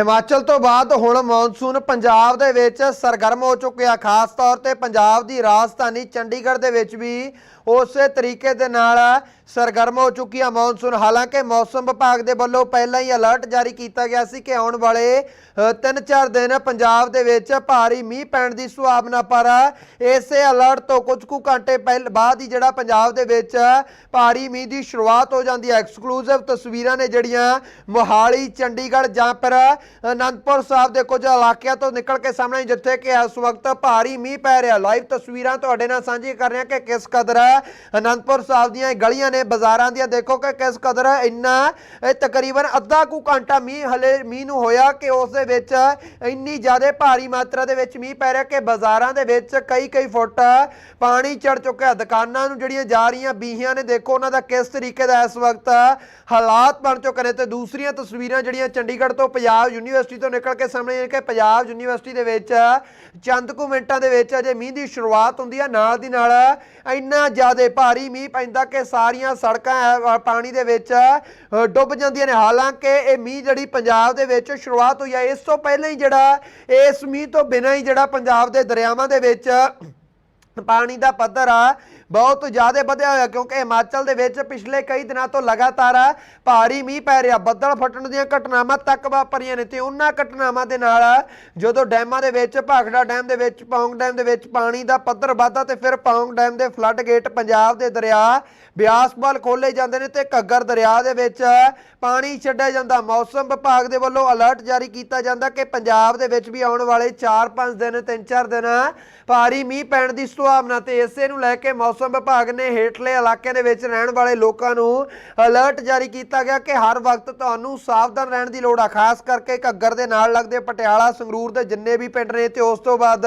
ਹਿਮਾਚਲ ਤੋਂ ਬਾਅਦ ਹੁਣ ਮੌਨਸੂਨ ਪੰਜਾਬ ਦੇ ਵਿੱਚ ਸਰਗਰਮ ਹੋ ਚੁੱਕਿਆ। ਖਾਸ ਤੌਰ ਤੇ ਪੰਜਾਬ ਦੀ ਰਾਜਧਾਨੀ ਚੰਡੀਗੜ੍ਹ ਦੇ ਵਿੱਚ ਵੀ ਉਸੇ ਤਰੀਕੇ ਦੇ ਨਾਲ ਸਰਗਰਮ ਹੋ ਚੁੱਕੀ ਆ ਮੌਨਸੂਨ। ਹਾਲਾਂਕਿ ਮੌਸਮ ਵਿਭਾਗ ਦੇ ਵੱਲੋਂ ਪਹਿਲਾਂ ਹੀ ਅਲਰਟ ਜਾਰੀ ਕੀਤਾ ਗਿਆ ਸੀ ਕਿ ਆਉਣ ਵਾਲੇ 3-4 ਦਿਨ ਪੰਜਾਬ ਦੇ ਵਿੱਚ ਭਾਰੀ ਮੀਂਹ ਪੈਣ ਦੀ ਸੰਭਾਵਨਾ ਪਰ ਇਸੇ ਅਲਰਟ ਤੋਂ ਕੁਝ ਕੁ ਘੰਟੇ ਪਹਿਲ, ਬਾਅਦ ਹੀ ਜਿਹੜਾ ਪੰਜਾਬ ਦੇ ਵਿੱਚ ਭਾਰੀ ਮੀਂਹ ਦੀ ਸ਼ੁਰੂਆਤ ਹੋ ਜਾਂਦੀ ਹੈ। ਐਕਸਕਲੂਸਿਵ ਤਸਵੀਰਾਂ ਨੇ ਜਿਹੜੀਆਂ ਮੋਹਾਲੀ, ਚੰਡੀਗੜ੍ਹ ਜਾਂ ਫਿਰ ਅਨੰਦਪੁਰ ਸਾਹਿਬ ਦੇ ਕੁਝ ਇਲਾਕਿਆਂ ਤੋਂ ਨਿਕਲ ਕੇ ਸਾਹਮਣੇ ਜਿੱਥੇ ਕਿ ਇਸ ਵਕਤ ਭਾਰੀ ਮੀਂਹ ਪੈ ਰਿਹਾ। ਲਾਈਵ ਤਸਵੀਰਾਂ ਤੁਹਾਡੇ ਨਾਲ ਸਾਂਝੀ ਕਰ ਰਿਹਾ ਕਿ ਕਿਸ ਕਦਰ ਅਨੰਦਪੁਰ ਸਾਹਿਬ ਦੀਆਂ ਇਹ ਗਲੀਆਂ ਨੇ ਬਾਜ਼ਾਰਾਂ ਦੀਆਂ ਦੇਖੋ ਕਿ ਕਿਸ ਕਦਰ ਇੰਨਾ ਤਕਰੀਬਨ ਅੱਧਾ ਕੁ ਘੰਟਾ ਮੀਂਹ ਹਲੇ ਮੀਂਹ ਨੂੰ ਹੋਇਆ ਕਿ ਉਸ ਦੇ ਵਿੱਚ ਇੰਨੀ ਜ਼ਿਆਦਾ ਭਾਰੀ ਮਾਤਰਾ ਦੇ ਵਿੱਚ ਮੀਂਹ ਪੈ ਰਿਹਾ ਕਿ ਬਾਜ਼ਾਰਾਂ ਦੇ ਵਿੱਚ ਕਈ ਕਈ ਫੁੱਟ ਪਾਣੀ ਚੜ ਚੁੱਕਿਆ ਦੁਕਾਨਾਂ ਨੂੰ ਜਿਹੜੀਆਂ ਜਾ ਰਹੀਆਂ ਬੀਹੀਆਂ ਨੇ, ਦੇਖੋ ਉਹਨਾਂ ਦਾ ਕਿਸ ਤਰੀਕੇ ਦਾ ਇਸ ਵਕਤ ਹਾਲਾਤ ਬਣ ਚੁੱਕੇ ਨੇ ਤੇ ਦੂਸਰੀਆਂ ਤਸਵੀਰਾਂ ਜਿਹੜੀਆਂ ਚੰਡੀਗੜ੍ਹ ਤੋਂ ਪੰਜਾਬ ਯੂਨੀਵਰਸਿਟੀ ਤੋਂ ਨਿਕਲ ਕੇ ਸਾਹਮਣੇ ਕਿ ਪੰਜਾਬ ਯੂਨੀਵਰਸਿਟੀ ਦੇ ਵਿੱਚ ਚੰਦ ਕੁ ਮਿੰਟਾਂ ਦੇ ਵਿੱਚ ਅਜੇ ਮੀਂਹ ਦੀ ਸ਼ੁਰੂਆਤ ਹੁੰਦੀ ਹੈ। ਨਾਲ ਦੀ ਨਾਲ ਇੰਨਾ ਜ਼ਿਆਦਾ ਭਾਰੀ ਮੀਂਹ ਪੈਂਦਾ ਕਿ ਸਾਰੀਆਂ ਸੜਕਾਂ ਅ, ਪਾਣੀ ਦੇ ਵਿੱਚ ਡੁੱਬ ਜਾਂਦੀਆਂ ਨੇ। ਹਾਲਾਂਕਿ ਇਹ ਮੀਂਹ ਜਿਹੜੀ ਪੰਜਾਬ ਦੇ ਵਿੱਚ ਸ਼ੁਰੂਆਤ ਹੋਈ ਹੈ ਇਸ ਤੋਂ ਪਹਿਲਾਂ ਹੀ ਜਿਹੜਾ ਇਸ ਮੀਂਹ ਤੋਂ ਬਿਨਾਂ ਹੀ ਜਿਹੜਾ ਪੰਜਾਬ ਦੇ ਦਰਿਆਵਾਂ ਦੇ ਵਿੱਚ ਪਾਣੀ ਦਾ ਪੱਧਰ ਆ, ਬਹੁਤ ਜ਼ਿਆਦਾ ਵਧਿਆ ਹੋਇਆ ਕਿਉਂਕਿ ਹਿਮਾਚਲ ਦੇ ਵਿੱਚ ਪਿਛਲੇ ਕਈ ਦਿਨਾਂ ਤੋਂ ਲਗਾਤਾਰ ਭਾਰੀ ਮੀਂਹ ਪੈ ਰਿਹਾ। ਬੱਦਲ ਫਟਣ ਦੀਆਂ ਘਟਨਾਵਾਂ ਤੱਕ ਵਾਪਰੀਆਂ ਨੇ ਤੇ ਉਹਨਾਂ ਘਟਨਾਵਾਂ ਦੇ ਨਾਲ ਜਦੋਂ ਡੈਮਾਂ ਦੇ ਵਿੱਚ, ਭਾਖੜਾ ਡੈਮ ਦੇ ਵਿੱਚ, ਪੌਂਗ ਡੈਮ ਦੇ ਵਿੱਚ ਪਾਣੀ ਦਾ ਪੱਧਰ ਵਧਦਾ ਤੇ ਫਿਰ ਪੌਂਗ ਡੈਮ ਦੇ ਫਲੱਡ ਗੇਟ ਪੰਜਾਬ ਦੇ ਦਰਿਆ ਬਿਆਸ ਵੱਲ ਖੋਲੇ ਜਾਂਦੇ ਨੇ ਤੇ ਘੱਗਰ ਦਰਿਆ ਦੇ ਵਿੱਚ ਪਾਣੀ ਛੱਡਿਆ ਜਾਂਦਾ। ਮੌਸਮ ਵਿਭਾਗ ਦੇ ਵੱਲੋਂ ਅਲਰਟ ਜਾਰੀ ਕੀਤਾ ਜਾਂਦਾ ਕਿ ਪੰਜਾਬ ਦੇ ਵਿੱਚ ਵੀ ਆਉਣ ਵਾਲੇ 4-5 ਦਿਨ 3-4 ਦਿਨ ਭਾਰੀ ਮੀਂਹ ਪੈਣ ਦੀ ਸੁਭਾਵਨਾ ਤੇ ਇਸੇ ਨੂੰ ਲੈ ਕੇ ਮੌਸਮ ਵਿਭਾਗ ਨੇ ਹੇਠਲੇ ਇਲਾਕੇ ਦੇ ਵਿੱਚ ਰਹਿਣ ਵਾਲੇ ਲੋਕਾਂ ਨੂੰ ਅਲਰਟ ਜਾਰੀ ਕੀਤਾ ਗਿਆ ਕਿ ਹਰ ਵਕਤ ਤੁਹਾਨੂੰ ਸਾਵਧਾਨ ਰਹਿਣ ਦੀ ਲੋੜ ਆ। ਖਾਸ ਕਰਕੇ ਘੱਗਰ ਦੇ ਨਾਲ ਲੱਗਦੇ ਪਟਿਆਲਾ, ਸੰਗਰੂਰ ਦੇ ਜਿੰਨੇ ਵੀ ਪਿੰਡ ਨੇ ਤੇ ਉਸ ਤੋਂ ਬਾਅਦ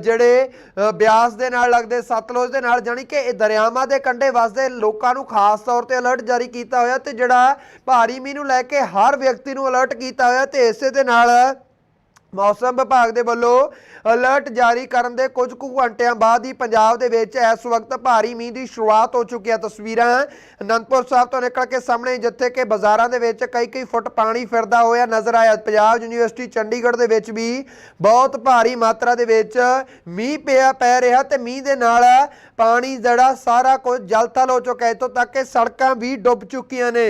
ਜਿਹੜੇ ਬਿਆਸ ਦੇ ਨਾਲ ਲੱਗਦੇ ਸਤਲੁਜ ਦੇ ਨਾਲ, ਜਾਣੀ ਕਿ ਇਹ ਦਰਿਆਵਾਂ ਦੇ ਕੰਢੇ ਵਸਦੇ ਲੋਕਾਂ ਨੂੰ ਖਾਸ ਤੌਰ ਤੇ ਅਲਰਟ ਜਾਰੀ ਕੀਤਾ ਹੋਇਆ ਤੇ ਜਿਹੜਾ ਭਾਰੀ ਮੀਂਹ ਨੂੰ ਲੈ ਕੇ ਹਰ ਵਿਅਕਤੀ ਨੂੰ ਅਲਰਟ ਕੀਤਾ ਹੋਇਆ ਤੇ ਇਸੇ ਦੇ ਨਾਲ ਮੌਸਮ ਵਿਭਾਗ ਦੇ ਵੱਲੋਂ ਅਲਰਟ ਜਾਰੀ ਕਰਨ ਦੇ ਕੁਝ ਕੁ ਘੰਟਿਆਂ ਬਾਅਦ ਹੀ ਪੰਜਾਬ ਦੇ ਵਿੱਚ ਇਸ ਵਕਤ ਭਾਰੀ ਮੀਂਹ ਦੀ ਸ਼ੁਰੂਆਤ ਹੋ ਚੁੱਕੀ ਹੈ ਤਸਵੀਰਾਂ। ਅਨੰਦਪੁਰ ਸਾਹਿਬ ਤੋਂ ਨਿਕਲ ਕੇ ਸਾਹਮਣੇ, ਜਿੱਥੇ ਕਿ ਬਾਜ਼ਾਰਾਂ ਦੇ ਵਿੱਚ ਕਈ ਕਈ ਫੁੱਟ ਪਾਣੀ ਫਿਰਦਾ ਹੋਇਆ ਨਜ਼ਰ ਆਇਆ। ਪੰਜਾਬ ਯੂਨੀਵਰਸਿਟੀ ਚੰਡੀਗੜ੍ਹ ਦੇ ਵਿੱਚ ਵੀ ਬਹੁਤ ਭਾਰੀ ਮਾਤਰਾ ਦੇ ਵਿੱਚ ਮੀਂਹ ਪਿਆ ਪੈ ਰਿਹਾ ਤੇ ਮੀਂਹ ਦੇ ਨਾਲ ਪਾਣੀ ਜਿਹੜਾ ਸਾਰਾ ਕੁਝ ਜਲਥਲ ਹੋ ਚੁੱਕਾ ਹੈ। ਇੱਥੋਂ ਤੱਕ ਕਿ ਸੜਕਾਂ ਵੀ ਡੁੱਬ ਚੁੱਕੀਆਂ ਨੇ।